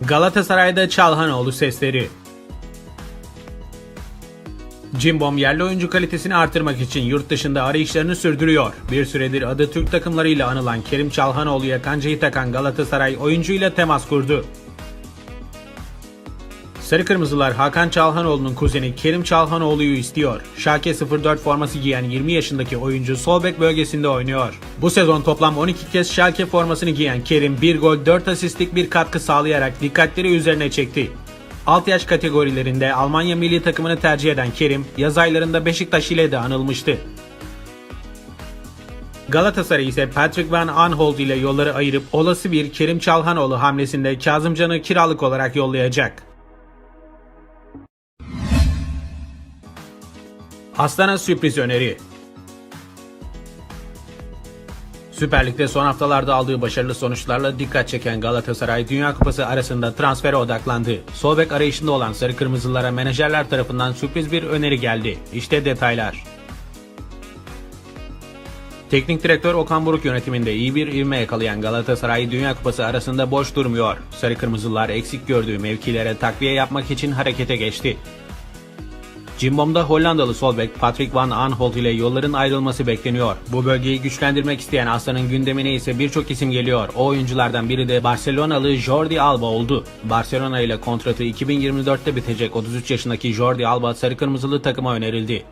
Galatasaray'da Çalhanoğlu sesleri. Cimbom yerli oyuncu kalitesini artırmak için yurt dışında arayışlarını sürdürüyor. Bir süredir adı Türk takımlarıyla anılan Kerim Çalhanoğlu'ya kancayı takan Galatasaray oyuncuyla temas kurdu. Sarı Kırmızılar Hakan Çalhanoğlu'nun kuzeni Kerim Çalhanoğlu'yu istiyor. Şalke 04 forması giyen 20 yaşındaki oyuncu sol bek bölgesinde oynuyor. Bu sezon toplam 12 kez Şalke formasını giyen Kerim 1 gol 4 asistlik bir katkı sağlayarak dikkatleri üzerine çekti. Alt yaş kategorilerinde Almanya milli takımını tercih eden Kerim, yaz aylarında Beşiktaş ile de anılmıştı. Galatasaray ise Patrick Van Aanholt ile yolları ayırıp olası bir Kerim Çalhanoğlu hamlesinde Kazımcan'ı kiralık olarak yollayacak. Aslan'a sürpriz öneri. Süper Lig'de son haftalarda aldığı başarılı sonuçlarla dikkat çeken Galatasaray Dünya Kupası arasında transfere odaklandı. Sol bek arayışında olan Sarı Kırmızılara menajerler tarafından sürpriz bir öneri geldi. İşte detaylar. Teknik direktör Okan Buruk yönetiminde iyi bir ivme yakalayan Galatasaray Dünya Kupası arasında boş durmuyor. Sarı Kırmızılar eksik gördüğü mevkilere takviye yapmak için harekete geçti. Cimbom'da Hollandalı sol bek Patrick Van Aanholt ile yolların ayrılması bekleniyor. Bu bölgeyi güçlendirmek isteyen Aslan'ın gündemine ise birçok isim geliyor. O oyunculardan biri de Barcelonalı Jordi Alba oldu. Barcelona ile kontratı 2024'te bitecek 33 yaşındaki Jordi Alba sarı kırmızılı takıma önerildi.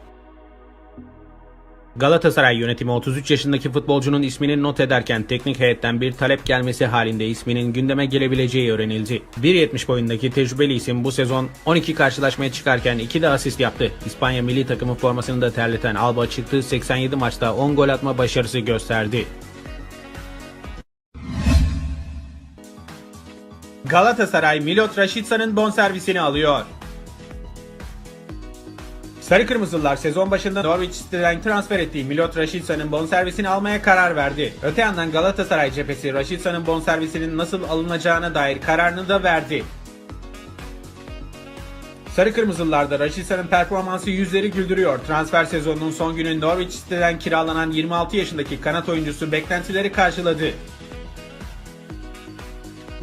Galatasaray yönetimi 33 yaşındaki futbolcunun ismini not ederken teknik heyetten bir talep gelmesi halinde isminin gündeme gelebileceği öğrenildi. 1.70 boyundaki tecrübeli isim bu sezon 12 karşılaşmaya çıkarken 2 de asist yaptı. İspanya milli takımı formasını da terleten Alba çıktığı 87 maçta 10 gol atma başarısı gösterdi. Galatasaray Milot Rashidsa'nın bonservisini alıyor. Sarı Kırmızılar sezon başında Norwich City'den transfer ettiği Milot Rashidsa'nın bonservisini almaya karar verdi. Öte yandan Galatasaray cephesi Rashidsa'nın bonservisinin nasıl alınacağına dair kararını da verdi. Sarı Kırmızılılarda Rashidsa'nın performansı yüzleri güldürüyor. Transfer sezonunun son günü Norwich City'den kiralanan 26 yaşındaki kanat oyuncusu beklentileri karşıladı.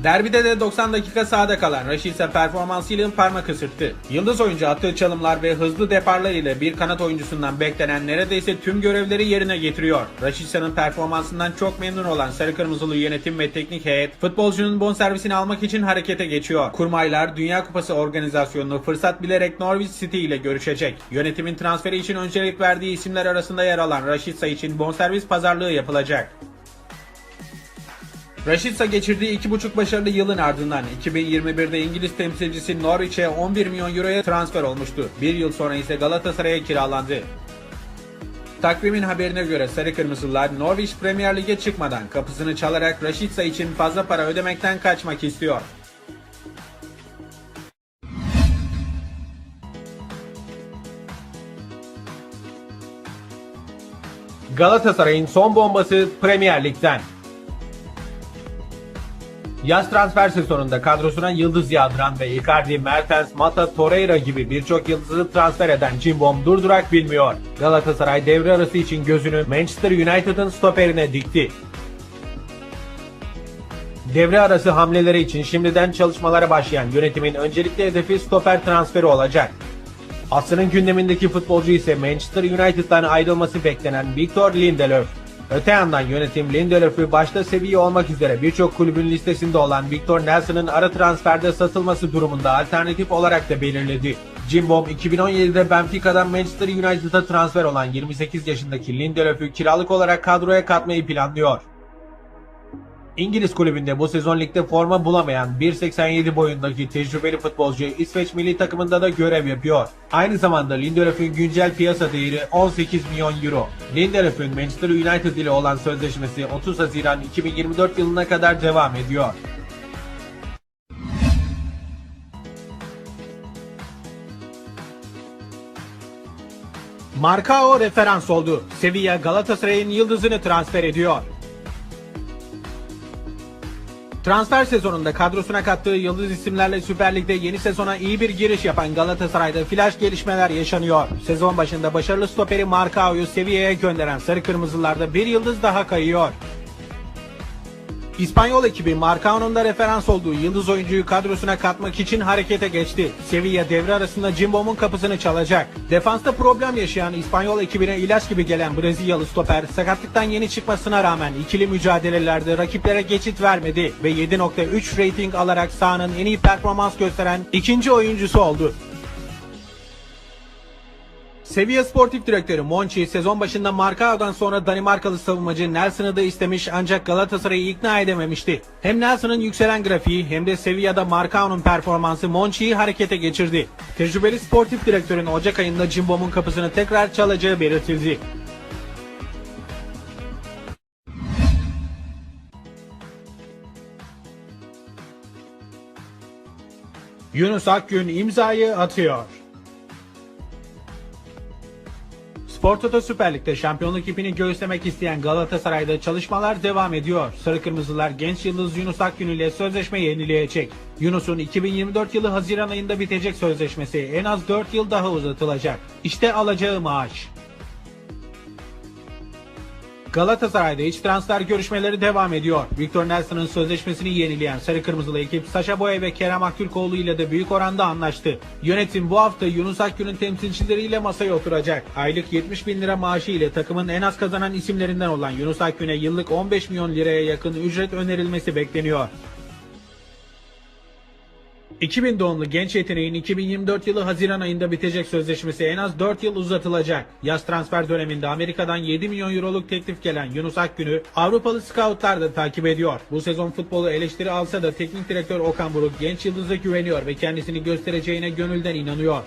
Derbide de 90 dakika sahada kalan Rashica performansıyla parmak ısırttı. Yıldız oyuncu attığı çalımlar ve hızlı deparlar ile bir kanat oyuncusundan beklenen neredeyse tüm görevleri yerine getiriyor. Rashica'nın performansından çok memnun olan Sarı Kırmızılı yönetim ve teknik heyet futbolcunun bonservisini almak için harekete geçiyor. Kurmaylar Dünya Kupası organizasyonunu fırsat bilerek Norwich City ile görüşecek. Yönetimin transferi için öncelik verdiği isimler arasında yer alan Rashica için bonservis pazarlığı yapılacak. Rashica geçirdiği iki buçuk başarılı yılın ardından 2021'de İngiliz temsilcisi Norwich'e 11 milyon euroya transfer olmuştu. Bir yıl sonra ise Galatasaray'a kiralandı. Takvimin haberine göre Sarı Kırmızılar Norwich Premier Lig'e çıkmadan kapısını çalarak Rashica için fazla para ödemekten kaçmak istiyor. Galatasaray'ın son bombası Premier Lig'den. Yaz transfer sezonunda kadrosuna yıldız yağdıran ve Icardi, Mertens, Mata, Torreira gibi birçok yıldızı transfer eden Cimbom durdurak bilmiyor. Galatasaray devre arası için gözünü Manchester United'ın stoperine dikti. Devre arası hamleleri için şimdiden çalışmalara başlayan yönetimin öncelikli hedefi stoper transferi olacak. Aslı'nın gündemindeki futbolcu ise Manchester United'dan ayrılması beklenen Victor Lindelöf. Öte yandan yönetim Lindelöf'ü başta seviye olmak üzere birçok kulübün listesinde olan Victor Nelson'ın ara transferde satılması durumunda alternatif olarak da belirledi. Cimbom 2017'de Benfica'dan Manchester United'a transfer olan 28 yaşındaki Lindelöf'ü kiralık olarak kadroya katmayı planlıyor. İngiliz kulübünde bu sezon ligde forma bulamayan 1.87 boyundaki tecrübeli futbolcu İsveç milli takımında da görev yapıyor. Aynı zamanda Lindelöf'ün güncel piyasa değeri 18 milyon euro. Lindelöf'ün Manchester United ile olan sözleşmesi 30 Haziran 2024 yılına kadar devam ediyor. Marcao referans oldu. Sevilla Galatasaray'ın yıldızını transfer ediyor. Transfer sezonunda kadrosuna kattığı yıldız isimlerle Süper Lig'de yeni sezona iyi bir giriş yapan Galatasaray'da flash gelişmeler yaşanıyor. Sezon başında başarılı stoperi Marcao'yu Sevilla'ya gönderen Sarı Kırmızılarda bir yıldız daha kayıyor. İspanyol ekibi Marcao'nun da referans olduğu yıldız oyuncuyu kadrosuna katmak için harekete geçti. Sevilla devre arasında Cimbom'un kapısını çalacak. Defansta problem yaşayan İspanyol ekibine ilaç gibi gelen Brezilyalı stoper sakatlıktan yeni çıkmasına rağmen ikili mücadelelerde rakiplere geçit vermedi ve 7.3 rating alarak sahanın en iyi performans gösteren ikinci oyuncusu oldu. Sevilla Sportif Direktörü Monchi sezon başında Marcao'dan sonra Danimarkalı savunmacı Nelson'ı da istemiş ancak Galatasaray'ı ikna edememişti. Hem Nelson'ın yükselen grafiği hem de Sevilla'da Marcao'nun performansı Monchi'yi harekete geçirdi. Tecrübeli sportif direktörün Ocak ayında Cimbom'un kapısını tekrar çalacağı belirtildi. Yunus Akgün imzayı atıyor. Spor Toto Süper Lig'de şampiyonluk ipini göğüslemek isteyen Galatasaray'da çalışmalar devam ediyor. Sarı Kırmızılar genç yıldız Yunus Akgün ile sözleşme yenileyecek. Yunus'un 2024 yılı Haziran ayında bitecek sözleşmesi en az 4 yıl daha uzatılacak. İşte alacağı maaş. Galatasaray'da iç transfer görüşmeleri devam ediyor. Victor Nelson'ın sözleşmesini yenileyen Sarı Kırmızılı ekip Saşa Boya ve Kerem Aktürkoğlu ile de büyük oranda anlaştı. Yönetim bu hafta Yunus Akgün'ün temsilcileriyle masaya oturacak. Aylık 70 bin lira maaşı ile takımın en az kazanan isimlerinden olan Yunus Akgün'e yıllık 15 milyon liraya yakın ücret önerilmesi bekleniyor. 2000 doğumlu genç yeteneğin 2024 yılı Haziran ayında bitecek sözleşmesi en az 4 yıl uzatılacak. Yaz transfer döneminde Amerika'dan 7 milyon euroluk teklif gelen Yunus Akgün'ü Avrupalı scoutlar da takip ediyor. Bu sezon futbolu eleştiri alsa da teknik direktör Okan Buruk genç yıldıza güveniyor ve kendisini göstereceğine gönülden inanıyor.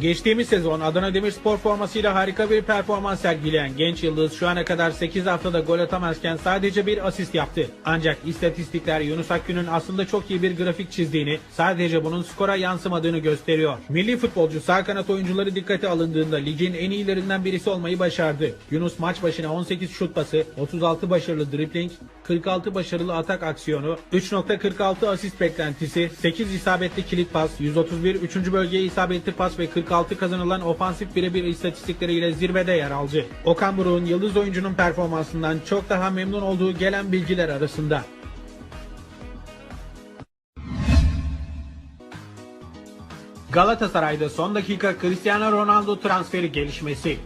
Geçtiğimiz sezon Adana Demirspor formasıyla harika bir performans sergileyen genç yıldız şu ana kadar 8 haftada gol atamazken sadece bir asist yaptı. Ancak istatistikler Yunus Akgün'ün aslında çok iyi bir grafik çizdiğini, sadece bunun skora yansımadığını gösteriyor. Milli futbolcu sağ kanat oyuncuları dikkate alındığında ligin en iyilerinden birisi olmayı başardı. Yunus maç başına 18 şut pası, 36 başarılı dribling, 46 başarılı atak aksiyonu, 3.46 asist beklentisi, 8 isabetli kilit pas, 131 3. bölgeye isabetli pas ve 46 kazanılan ofansif birebir istatistikleriyle zirvede yer aldı. Okan Buruk'un yıldız oyuncunun performansından çok daha memnun olduğu gelen bilgiler arasında. Galatasaray'da son dakika Cristiano Ronaldo transferi gelişmesi.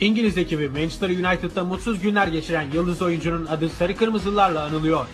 İngiliz ekibi Manchester United'da mutsuz günler geçiren yıldız oyuncunun adı sarı kırmızılarla anılıyor.